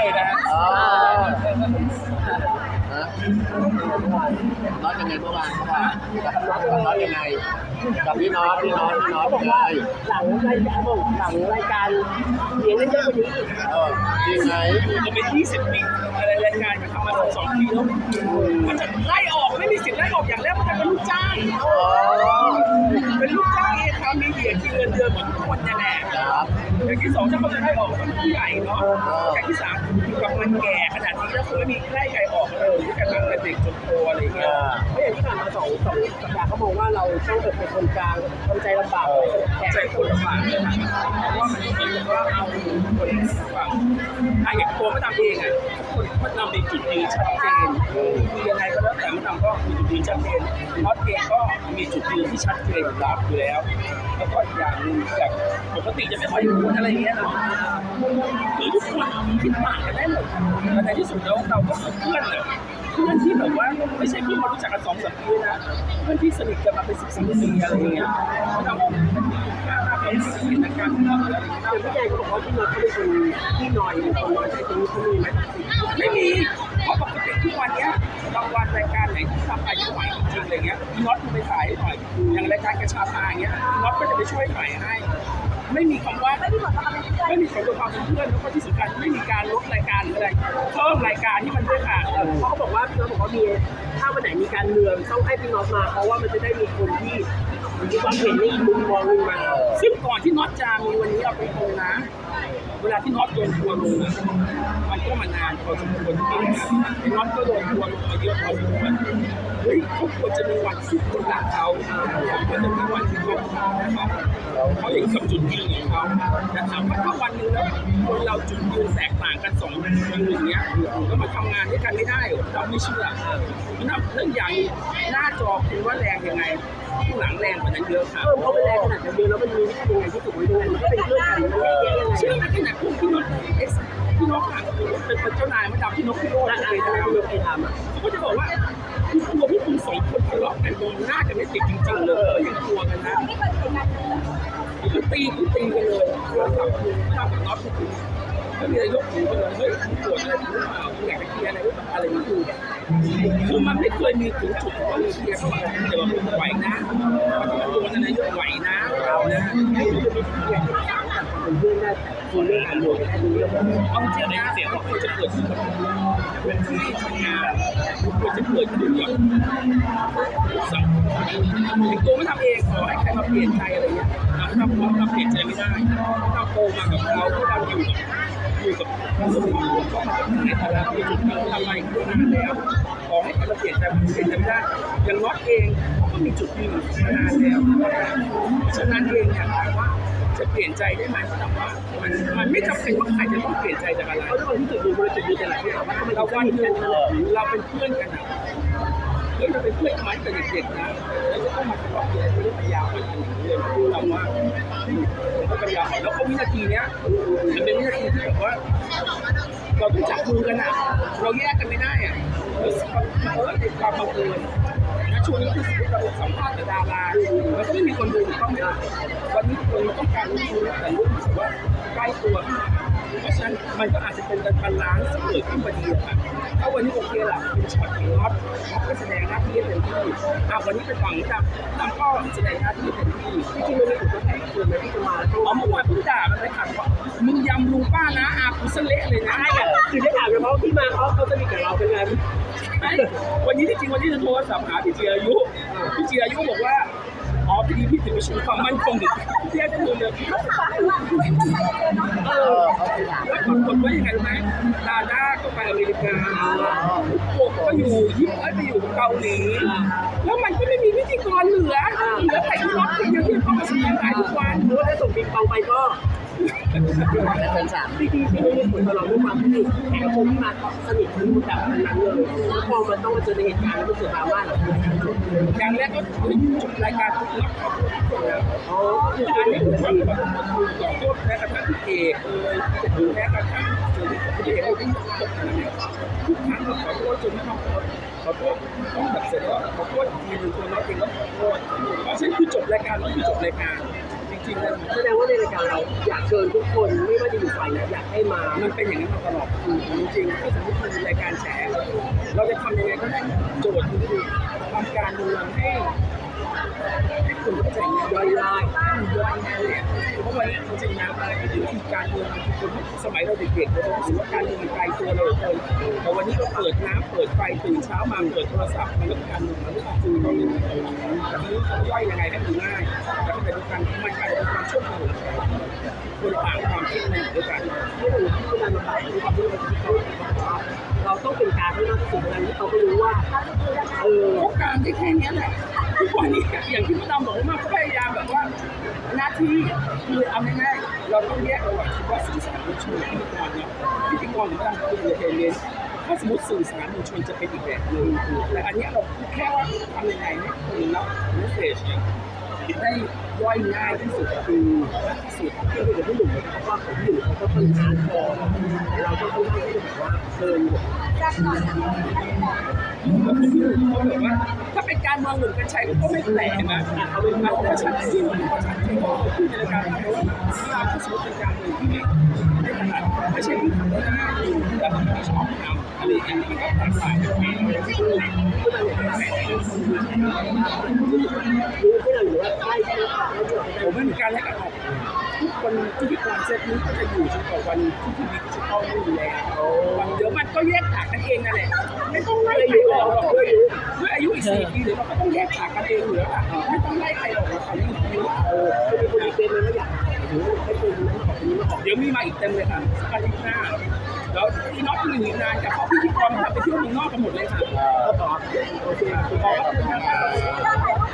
เลยนะอ๋อ ฮะน็อตยังไงเมื่อวานกับน็อตยังไง กับพี่น็อตพี่น็อตพี่น็อตเขาบอกยังไงว่าหลังรายการบอกหลังรายการเลี้ยงกันเยอะกว่านี้อีกเออจริงไหมจะเป็น20ปีอะไรรายการมันทำมาสองปีแล้วมันจะไล่ออกไม่มีสิทธิ์ไล่ออกอย่างแรกมันจะเป็นลูกจ้าง อ๋อ คนเนี่ยแหละครับอย่างที่สองถ้าเขาจะไล่ออกเป็นผู้ใหญ่เนาะอย่างที่สามอยู่กับมันแก่ขนาดนี้แล้วคือไม่มีไล่ใครออกเลยด้วยกันตั้งแต่เด็กจนโตอะไรอย่างเอเงี้ยอเพราะอย่างที่ผ่านมาสองสองสัปดาห์เขามองว่าเราต้องแบบเป็นคนกลางทำใจลำบากแขกใจคนลำบากเลยนะเพราะว่ามันเหมือนกับว่าเอาคนฝั่งถ้าอย่างตัวไม่ทำเองอะคนมันทำในจุดยืนชัดเจนคือยังไงก็แล้วแต่มันทำก็มีจุดยืนชัดเจนน็อตเองก็ มีจุดยืนที่ชัดเจนอยู่แล้วอยู่แล้ว แล้วก็อีกอย่างหนึงแบบปกติจะไม่ค่อยพูดอะไรอย่างเงี้ยเนาะคือทุกคนคิดต่างกันได้หมดแต่ในที่สุดแล้วเราก็คือเพื่อนอะเพื่อนที่แบบว่าไม่ใช่เพิ่งมารู้จักกันสองสามปีนะเพื่อนที่สนิทกันมาเป็นสิบสิบปีอะไรอย่างเงี้ยเราค่าหน้าเป็นสิ่งในการทำอะไรอย่างเงี้ยอย่างพี่แจงก็บอกว่าพี่น็อตเขาเป็นคนที่นอยเป็นคนน้อยใจตรงนี้เขามีไหมไม่มี การกระชาพาอย่างเงี้ยน็อตก็จะไปช่วยถ่ายให้ ไม่มีคำว่าไม่มีผลไม่มีผลต่อความเป็นเพื่อนแล้วก็ที่สำคัญไม่มีการลดรายการหรืออะไรเพิ่มรายการที่มันด้วยค่ะเขาบอกว่าเขาบอกว่ามีถ้าวันไหนมีการเมืองต้องให้พี่น็อตมาเพราะว่ามันจะได้มีคนที่มีความเห็นในมุมมองนึงมาซึ่งก่อนที่น็อตจะมีวันนี้เอาไปตรงนะ เวลาที่น็อตโดนทัวร์ลงอะมันก็มานานพอสมควรที่ไอ้น็อตก็โดนทัวร์ลงมาเยอะพอสมควรเฮ้ยเขาควรจะมีวันที่คนรักเขาควรจะมีวันที่เขาเขาเขาอย่างกับจุดยืนของเขาแต่ถามว่าถ้าวันหนึงแล้วคนเราจุดยืนแตกต่างกันสองยืนอย่างเงี้ยแล้วมาทำงานด้วยกันไม่ได้เราไม่เชื่อนะเรื่องอย่หน้าจอคุณว่าแรงยังไงข้างหลังแรงกว่านั้นเยอะค่ะเพิ่มเขาไปแรงขนาดนั้นเดียวแล้วมันมีวิธียังไงที่ถูกไว้ยังไมันก็เป็นเรื่องกัน มันกแยะยังไงเชื่ไหนาดพวกพี่นกเอ็กซ์พี่นกอะเป็นเจ้านายมาดามพี่นกพี่โรจน์ร้านะอะไรไรนะที่เราเคยทำอะเขาก็จะบอกว่าพี่กลัวพวกคุณสองคนทะเลาะกันโดนหน้ากันไม่ติดจริงๆเลยยังกลัวกันนะคือตีคือตีกันเลยโทรศัพท์คือทำกับน็อตคือแล้วมีอะไรยกหูไปเลยเฮ้ยคุณปวดอะไรหรือเปล่าคุณอยากจะเคลียร์อะไรหรือเปล่าอะไรนี่คือคือมันไม่เคยมีถึงจุดว่าเคลียร์เข้ามาแต่ว่าไหวนะมันโดนอะไรไหวนะเรานะ เป็นเรื่องได้แต่คือเรื่องการเมืองแค่นี้เรื่องเอาจริงนะเสียงเราควรจะเกิดขึ้นเป็นที่ทำงานควรจะเกิดขึ้นกับสังคมถึงตัวไม่ทำเองขอให้ใครมาเปลี่ยนใจอะไรเงี้ยเราทำเราเปลี่ยนใจไม่ได้เราโตมากับเขาเราอยู่กับอยู่กับผู้สมุนก็มาจากไหนต่ละมีจุดยืนทำอะไรก็นานแล้วขอให้ใครมาเปลี่ยนใจมันเปลี่ยนใจไม่ได้อย่างน็อตเองเขาก็มีจุดยืนมานานแล้วฉะนั้นเองเนี่ยถามว่า จะเปลี่ยนใจได้ไหมแต่ว่ามันมันไม่จำเป็นว่าใครจะต้องเปลี่ยนใจจากอะไรเขาเป็นคนที่จุดยืนบริจุดยืนแต่ละที่ถามว่าเราวันนหนึ่งเราเป็นเพื่อนกันอะเฮ้ยเราเป็นเพื่อนกันมาตั้งแต่เด็กๆนะแล้วจะต้องมาทะเลาะกันไม่ได้พยายามกันอย่างนี้เลยคือเราว่าก็พยายามแล้วก็วินาทีเนี้ยมันเป็นวินาทีที่แบบว่าเราต้องจับมือกันอะเราแยกกันไม่ได้อะเราเออความบังเอิญ ช่วงนี้คือสมมติเราสัมภาษณ์กับดาราแล้วก็ไม่มีคนดูถูกต้องไหมล่ะวันนี้คนมันต้องการรู้แต่รู้สึกว่าใกล้ตัวมาเพราะฉะนั้นมันก็อาจจะเป็นการบาลานซ์ที่เกิดขึ้นพอดีอะค่ะถ้าวันนี้โอเคล่ะเป็นช็อตของน็อตน็อตก็แสดงหน้าที่ให้เต็มที่อะวันนี้เป็นฝั่งดำดำก็แสดงหน้าที่ให้เต็มที่จริงๆมันมีจุดตั้งแต่คืนไหมที่จะมาต้องอ๋อเมื่อวานเพิ่งด่ามันเลยค่ะว่ามึงยำลุงป้านะอากูเสเละเลยนะใช่แบบ คือได้ถามเฉพาะที่มาเขาเขาจะมีกับเราเป็นไงไม่วันนี้ที่จริงวันนี้จะโทรศัพท์หาพี่จีอายุ พี่จีอายุบอกว่า อ๋อพี่ดีพี่ติดประชุมความมั่นคงเด็กพี่แจ๊คก็ดูเลยพี่เออแล้วปรากฏว่ายังไงรู้ไหมดาด้าก็ไปอเมริกาโกก็อยู่ญี่ปุ่นไปอยู่เกาหลีแล้วมันก็ไม่มีพิธีกรเหลือเหลือแต่ที่รถคนเดียวที่เข้ามาสดงขายทุกวันหรือว่าถ้ส่งปิงปองไปก็ เป็นสามจริงๆที่ไม่มีผลต่อเราด้วยความที่แขกคนที่มาสนิทมันรู้จักกันนั้นเลยแล้วพอมันต้องมาเจอในเหตุการณ์แล้วมันเกิดดราม่าเหรออย่างแรกก็จุดรายการทุกนักขอบคุณนอ๋อคือการนนี้นี้ถืถืออว่าว่อโทษแม้กระทั่งพี่เอกเอ่ยหรือแม้กระทั่งพี่เอกที่ตกเนี่ยทุกครั้งก็ขอโทษจนไม่ต้องขอขอโทษต้องแบบเสร็จแล้วขอโทษทีหนึงตัวน้องเองก็ขอโทษเพราะฉะนั้นคือจบรายการแล้วคือจบรายการ จริงๆเลยแสดงว่าในรายการเราอยากเชิญทุกคนไม่ว่าจะอยู่ฝ่ายไหนอยากให้มา มันเป็นอย่างนั้มาตลอดจริงๆถ้าสมมติมันมีรายการแฉเราจะทำยังไงก็ได้โจทย์คือทำการเมืองให้ให้คนเข้าใจยย่อยได้ย่อยง่ายเลยเพราะว่าจริงๆนะวิธีการเมืองคือสมัยเราเด็กๆเราจะรู้สึกว่าการเมืองไกลตัวเราเกินแต่วันนี้เราเปิดน้ำเปิดไฟตื่นเช้ามาเปิดโทรศัพท์มันก็การเมืองมันก็คือเราเลยแต่ทีนี้ย่อยยังไงให้มันง่าย แล้วก็เป็นการมันกลายเป็นความช่วยเหลือคนต่างความคิดในเดียวกันไม่ถึงที่มันมาแบบในความที่เราคิดเขาเราต้องเป็นการให้มากที่สุดนั้นที่เขาก็รู้ว่าเออกาสได้แค่นี้แหละทุกวันนี้อย่างที่พี่ดำบอกว่าก็พยายามแบบว่าหน้าที่คือเอาง่ายๆเราต้องแยกระหว่างคำว่าสื่อสารมวลชนพิธีกรเนาะพิธีกรหรือว่าคือเอเตอร์เทนเมนต์ถ้าสมมติสื่อสารมวลชนจะเป็นอีกแบบหนึ่งแต่อันนี้เราแค่ว่าทำยังไงให้คนรับเมสเซจ ได้ย่อยง่ายที่สุดคือสุดที่เป็นผู้หนุ่มเขาก็ผมอยู่เขาก็ค่อนข้างพอแต่เราก็ค่องที่แบบว่าเชิญถ้าเป็นการเมืองหนุ่มกัญชัยก็ไม่แปลกนะเขาเป็นเขาก็ชันเขาชนคือในการเมืองว่าถ้าสมมติเป็นการเมืองที่ไม่ถนัดไม่ใช่ที่ทำได้ง่ายแต่บางทีชอบทำ ผมไม่มีการให้การออกทุกคนที่พิกรเซตนี้ก็จะอยู่จนกว่าวันที่ทีวีดิจิตอลไม่มีแล้ววันเดี๋ยวมันก็แยกฉากกันเองนั่นแหละไม่ต้องไล่ใครออกหรอกด้วยด้วยอายุอีกสี่ปีเดี๋ยวเราก็ต้องแยกฉากกันเองอยู่แล้วอะไม่ต้องไล่ใครออกหรอกตอนนี้คือเออไม่มีคนดีเต็มเลยไม่อยากหรือ นี้มาออกเดี๋ยวมีมาอีกเต็มเลยค่ะสัปดาห์หน้าแล้วพี่น็อตอยู่อีกนานกับพ่อพี่ที่กรทำไปเที่ยวเมืองนอกกันหมดเลยค่ะโอเคขอบคุณมาก